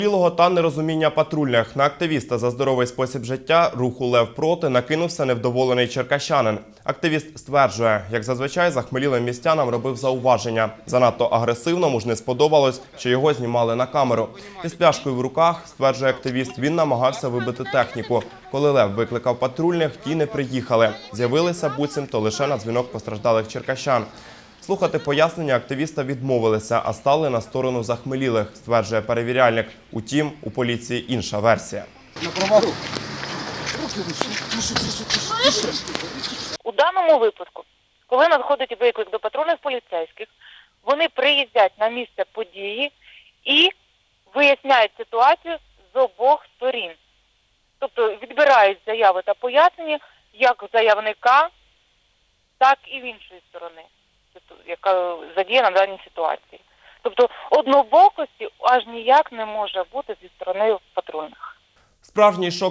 Білого та нерозуміння патрульних на активіста за здоровий спосіб життя руху Лев проти накинувся невдоволений черкащанин. Активіст стверджує, як зазвичай захмелілим містянам робив зауваження. Занадто агресивно муж не сподобалось, що його знімали на камеру. Із пляшкою в руках стверджує активіст. Він намагався вибити техніку. Коли Лев викликав патрульних, ті не приїхали. З'явилися буцімто лише на дзвінок постраждалих черкащан. Слухати пояснення активіста відмовилися, а стали на сторону захмелілих, стверджує перевіряльник. Утім, у поліції інша версія. У даному випадку, коли надходить виклик до патрульних поліцейських, вони приїздять на місце події і виясняють ситуацію з обох сторін. Тобто відбирають заяви та пояснення як заявника, так і в іншої сторони, яка задіяна в даній ситуації. Тобто однобокості аж ніяк не може бути зі сторони патрульних. Справжній шок